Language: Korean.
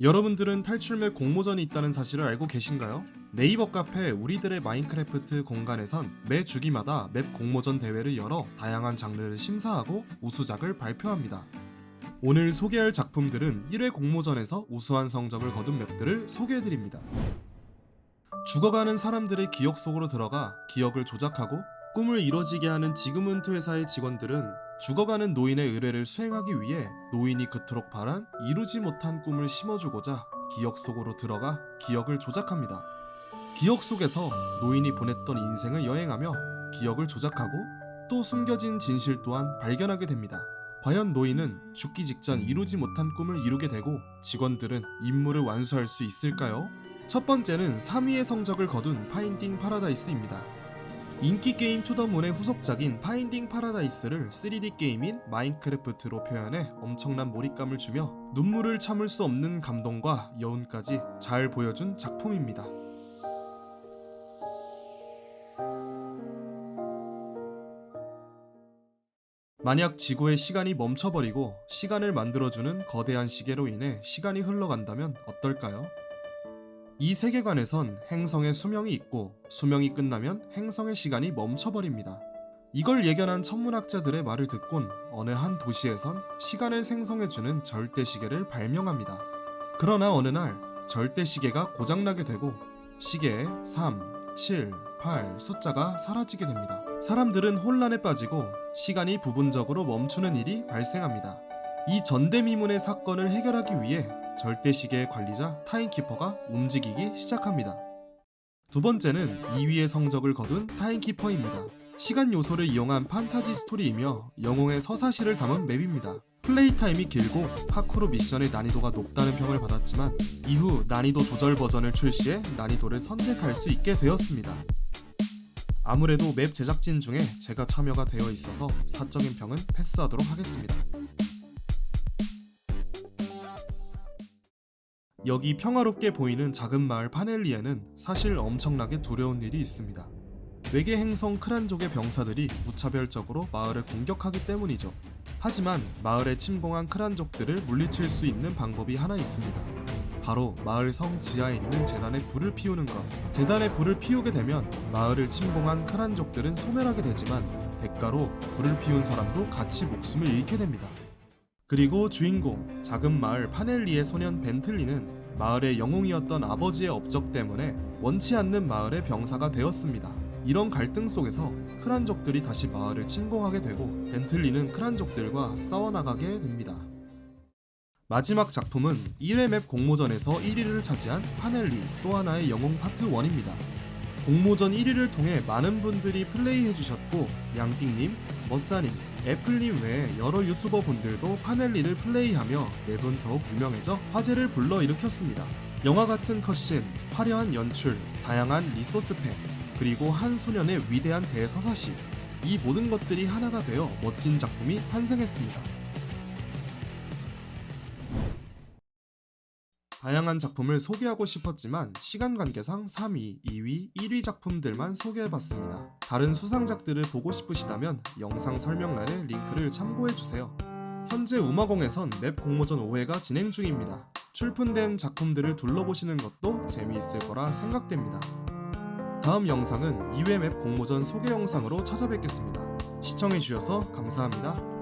여러분들은 탈출맵 공모전이 있다는 사실을 알고 계신가요? 네이버 카페 우리들의 마인크래프트 공간에선 매 주기마다 맵 공모전 대회를 열어 다양한 장르를 심사하고 우수작을 발표합니다. 오늘 소개할 작품들은 1회 공모전에서 우수한 성적을 거둔 맵들을 소개해드립니다. 죽어가는 사람들의 기억 속으로 들어가 기억을 조작하고 꿈을 이뤄지게 하는 지금은트 회사의 직원들은 죽어가는 노인의 의뢰를 수행하기 위해 노인이 그토록 바란 이루지 못한 꿈을 심어주고자 기억 속으로 들어가 기억을 조작합니다. 기억 속에서 노인이 보냈던 인생을 여행하며 기억을 조작하고 또 숨겨진 진실 또한 발견하게 됩니다. 과연 노인은 죽기 직전 이루지 못한 꿈을 이루게 되고 직원들은 임무를 완수할 수 있을까요? 첫 번째는 3위의 성적을 거둔 파인딩 파라다이스입니다. 인기 게임 투더문의 후속작인 파인딩 파라다이스를 3D 게임인 마인크래프트로 표현해 엄청난 몰입감을 주며 눈물을 참을 수 없는 감동과 여운까지 잘 보여준 작품입니다. 만약 지구의 시간이 멈춰버리고 시간을 만들어주는 거대한 시계로 인해 시간이 흘러간다면 어떨까요? 이 세계관에선 행성에 수명이 있고 수명이 끝나면 행성의 시간이 멈춰버립니다. 이걸 예견한 천문학자들의 말을 듣곤 어느 한 도시에선 시간을 생성해주는 절대 시계를 발명합니다. 그러나 어느 날 절대 시계가 고장나게 되고 시계에 3, 7, 8 숫자가 사라지게 됩니다. 사람들은 혼란에 빠지고 시간이 부분적으로 멈추는 일이 발생합니다. 이 전대미문의 사건을 해결하기 위해 절대 시계의 관리자 타임키퍼가 움직이기 시작합니다. 두 번째는 2위의 성적을 거둔 타임키퍼입니다. 시간 요소를 이용한 판타지 스토리이며 영웅의 서사시를 담은 맵입니다. 플레이 타임이 길고 파쿠르 미션의 난이도가 높다는 평을 받았지만 이후 난이도 조절 버전을 출시해 난이도를 선택할 수 있게 되었습니다. 아무래도 맵 제작진 중에 제가 참여가 되어 있어서 사적인 평은 패스하도록 하겠습니다. 여기 평화롭게 보이는 작은 마을 파넬리에는 사실 엄청나게 두려운 일이 있습니다. 외계 행성 크란족의 병사들이 무차별적으로 마을을 공격하기 때문이죠. 하지만 마을에 침공한 크란족들을 물리칠 수 있는 방법이 하나 있습니다. 바로 마을 성 지하에 있는 재단에 불을 피우는 것. 재단에 불을 피우게 되면 마을을 침공한 크란족들은 소멸하게 되지만 대가로 불을 피운 사람도 같이 목숨을 잃게 됩니다. 그리고 주인공 작은 마을 파넬리의 소년 벤틀리는 마을의 영웅이었던 아버지의 업적 때문에 원치 않는 마을의 병사가 되었습니다. 이런 갈등 속에서 크란족들이 다시 마을을 침공하게 되고 벤틀리는 크란족들과 싸워나가게 됩니다. 마지막 작품은 1회 맵 공모전에서 1위를 차지한 파넬리 또 하나의 영웅 파트 1입니다. 공모전 1위를 통해 많은 분들이 플레이해주셨고 양띵님, 머싸님, 애플님 외에 여러 유튜버 분들도 파넬리를 플레이하며 맵은 더욱 유명해져 화제를 불러일으켰습니다. 영화 같은 컷신, 화려한 연출, 다양한 리소스 팩, 그리고 한 소년의 위대한 대서사시 이 모든 것들이 하나가 되어 멋진 작품이 탄생했습니다. 다양한 작품을 소개하고 싶었지만 시간 관계상 3위, 2위, 1위 작품들만 소개해봤습니다. 다른 수상작들을 보고 싶으시다면 영상 설명란에 링크를 참고해주세요. 현재 우마공에선 맵 공모전 5회가 진행 중입니다. 출품된 작품들을 둘러보시는 것도 재미있을 거라 생각됩니다. 다음 영상은 2회 맵 공모전 소개 영상으로 찾아뵙겠습니다. 시청해주셔서 감사합니다.